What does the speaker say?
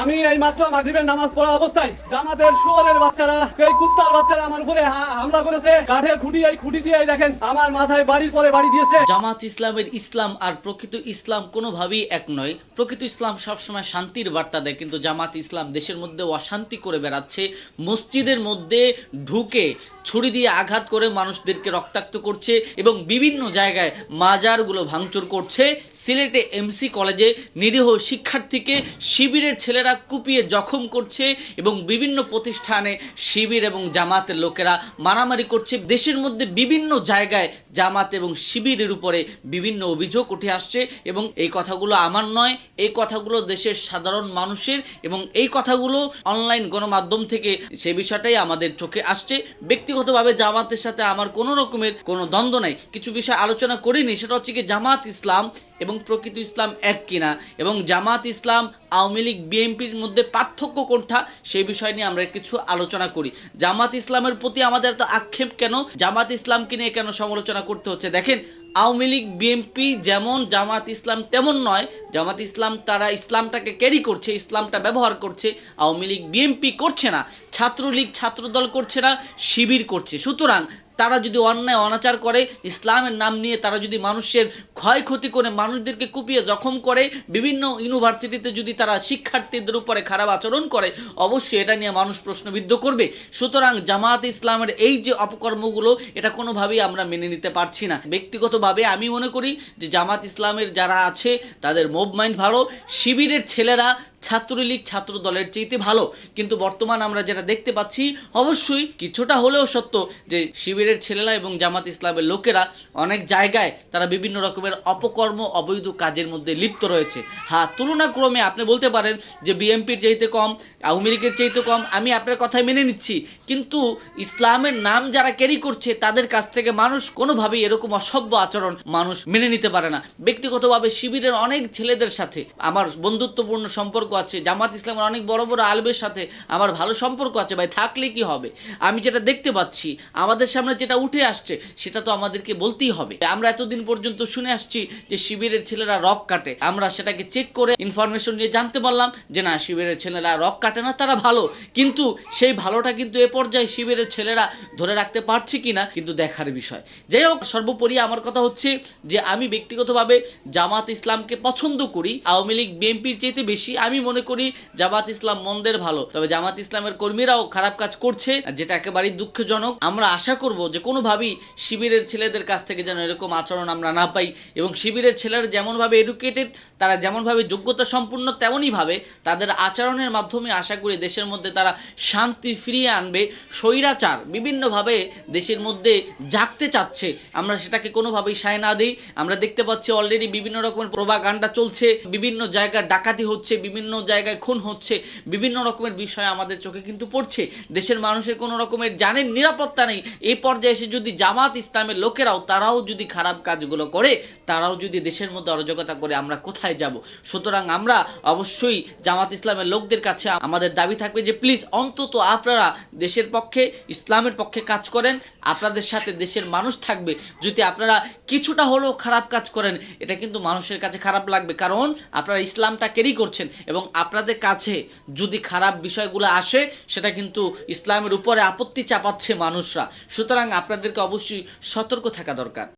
আমি এই মাত্র মাগরিবের নামাজ পড়া অবস্থায় জামাতের শুয়ারের বাচ্চারা, এই কুত্তার বাচ্চারা আমার উপরে হামলা করেছে। কাঠের খুঁটি, এই খুঁটি দিয়ে দেখেন, আমার মাথায় বাড়ির পরে বাড়ি দিয়েছে। জামাত ইসলামের ইসলাম আর প্রকৃত ইসলাম কোনোভাবেই এক নয়। প্রকৃত ইসলাম সবসময় শান্তির বার্তা দেয়, কিন্তু জামাত ইসলাম দেশের মধ্যে অশান্তি করে বেড়াচ্ছে। মসজিদের মধ্যে ঢুকে ছুরি দিয়ে আঘাত করে মানুষদেরকে রক্তাক্ত করছে এবং বিভিন্ন জায়গায় মাজারগুলো ভাঙচুর করছে। সিলেটে এমসি কলেজে নিরীহ শিক্ষার্থীকে শিবিরের ছেলেরা কুপিয়ে জখম করছে এবং বিভিন্ন প্রতিষ্ঠানে শিবির এবং জামাতের লোকেরা মারামারি করছে। দেশের মধ্যে বিভিন্ন জায়গায় জামাত এবং শিবিরের উপরে বিভিন্ন অভিযোগ উঠে আসছে এবং এই কথাগুলো আমার নয়, এই কথাগুলো দেশের সাধারণ মানুষের এবং এই কথাগুলো অনলাইন গণমাধ্যম থেকে সে বিষয়টাই আমাদের চোখে আসছে। ব্যক্তিগতভাবে জামাতের সাথে আমার কোনো রকমের কোনো দ্বন্দ্ব নাই। কিছু বিষয় আলোচনা করিনি, সেটা হচ্ছে কি জামাত ইসলাম এবং প্রকৃত ইসলাম এক কিনা এবং জামাত ইসলাম, আওয়ামী লীগ, বিএনপির মধ্যে পার্থক্য কোনটা, সেই বিষয় নিয়ে আমরা কিছু আলোচনা করি। জামাত ইসলামের প্রতি আমাদের এত আক্ষেপ কেন? জামাত ইসলামকে নিয়ে কেন সমালোচনা করতে হচ্ছে? দেখেন, আওয়ামী লীগ, বিএনপি যেমন জামাত ইসলাম তেমন নয়। জামাত ইসলাম তারা ইসলামটাকে ক্যারি করছে, ইসলামটা ব্যবহার করছে। আওয়ামী লীগ, বিএনপি করছে না। ছাত্রলীগ, ছাত্রদল করছে না, শিবির করছে। সুতরাং তারা যদি অন্যায়, অনাচার করে, ইসলামের নাম নিয়ে তারা যদি মানুষের ক্ষয়ক্ষতি করে, মানুষদেরকে কুপিয়ে জখম করে, বিভিন্ন ইউনিভার্সিটিতে যদি তারা শিক্ষার্থীদের উপরে খারাপ আচরণ করে, অবশ্যই এটা নিয়ে মানুষ প্রশ্নবিদ্ধ করবে। সুতরাং জামাত ইসলামের এই যে অপকর্মগুলো, এটা কোনোভাবেই আমরা মেনে নিতে পারছি না। ব্যক্তিগতভাবে আমি মনে করি যে জামাত ইসলামের যারা আছে, তাদের মুভ মাইন্ড ভালো। শিবিরের ছেলেরা ছাত্রলীগ ছাত্র দলের চেয়েতে ভালো। কিন্তু বর্তমান আমরা যেটা দেখতে পাচ্ছি, অবশ্যই কিছুটা হলেও সত্য যে শিবিরের ছেলেরা এবং জামাত ইসলামের লোকেরা অনেক জায়গায় তারা বিভিন্ন রকমের অপকর্ম, অবৈধ কাজের মধ্যে লিপ্ত রয়েছে। হ্যাঁ তুলনাক্রমে আপনি বলতে পারেন যে বিএনপির চাইতে কম, আওয়ামী লীগের চাইতে কম, আমি আপনার কথাই মেনে নিচ্ছি। কিন্তু ইসলামের নাম যারা ক্যারি করছে, তাদের কাছ থেকে মানুষ কোনোভাবেই এরকম অসভ্য আচরণ মানুষ মেনে নিতে পারে না। ব্যক্তিগতভাবে শিবিরের অনেক ছেলেদের সাথে আমার বন্ধুত্বপূর্ণ সম্পর্ক আছে, জামাত ইসলামের অনেক বড় বড় আলবের সাথে আমার ভালো সম্পর্ক আছে ভাই, থাকলে কি হবে? আমি যেটা দেখতে পাচ্ছি, আমাদের সামনে যেটা উঠে আসছে, সেটা তো আমাদেরকে বলতেই হবে। আমরা এতদিন পর্যন্ত শুনে আসছি যে শিবিরের ছেলেরা রক কাটে। আমরা সেটাকে চেক করে ইনফরমেশন নিয়ে জানতে পারলাম যে না, শিবিরের ছেলেরা রক কাটে না, তারা ভালো। কিন্তু সেই ভালোটা কিন্তু এ পর্যায়ে শিবিরের ছেলেরা ধরে রাখতে পারছে কিনা কিন্তু দেখার বিষয়। যাই হোক, সর্বোপরি আমার কথা হচ্ছে যে আমি ব্যক্তিগতভাবে জামাত ইসলামকে পছন্দ করি। আওয়ামী লীগ, বিএনপির চাইতে বেশি আমি মনে করি জামাত ইসলাম মন্দের ভালো। তবে জামাত ইসলামের কর্মীরাও খারাপ কাজ করছে, যেটা একেবারেই দুঃখজনক। আমরা আশা করব যে কোনোভাবেই শিবিরের ছেলেদের কাছ থেকে যেন এরকম আচরণ আমরা না পাই এবং শিবিরের ছেলেরা যেমনভাবে এডুকেটেড তারা যেমনভাবে যোগ্যতা সম্পূর্ণ তেমনইভাবে তাদের আচরণের মাধ্যমে আশা করি দেশের মধ্যে তারা শান্তি ফিরিয়ে আনবে। স্বৈরাচার বিভিন্নভাবে দেশের মধ্যে জাগতে চাচ্ছে। আমরা সেটাকে কোনোভাবেই সায় না দিই। আমরা দেখতে পাচ্ছি অলরেডি বিভিন্ন রকমের প্রভাকাণ্ডা চলছে। বিভিন্ন জায়গায় ডাকাতি হচ্ছে, বিভিন্ন জায়গায় খুন হচ্ছে, বিভিন্ন রকমের বিষয় আমাদের চোখে কিন্তু পড়ছে। দেশের মানুষের কোনো রকমের জানের নিরাপত্তা নেই। এই পর্যায়ে এসে যদি জামাত ইসলামের লোকেরাও, তারাও যদি খারাপ কাজগুলো করে, তারাও যদি দেশের মধ্যে অরাজকতা করে, আমরা কোথায় যাব? সুতরাং আমরা অবশ্যই জামাত ইসলামের লোকদের কাছে আমাদের দাবি থাকবে যে প্লিজ অন্তত আপনারা দেশের পক্ষে, ইসলামের পক্ষে কাজ করেন। আপনাদের সাথে দেশের মানুষ থাকবে। যদি আপনারা কিছুটা হলেও খারাপ কাজ করেন, এটা কিন্তু মানুষের কাছে খারাপ লাগবে। কারণ আপনারা ইসলামটা ক্যারি করছেন এবং আপনাদের কাছে যদি খারাপ বিষয়গুলো আসে, সেটা কিন্তু ইসলামের উপরে আপত্তি চাপাচ্ছে মানুষরা। সুতরাং আপনাদেরকে অবশ্যই সতর্ক থাকা দরকার।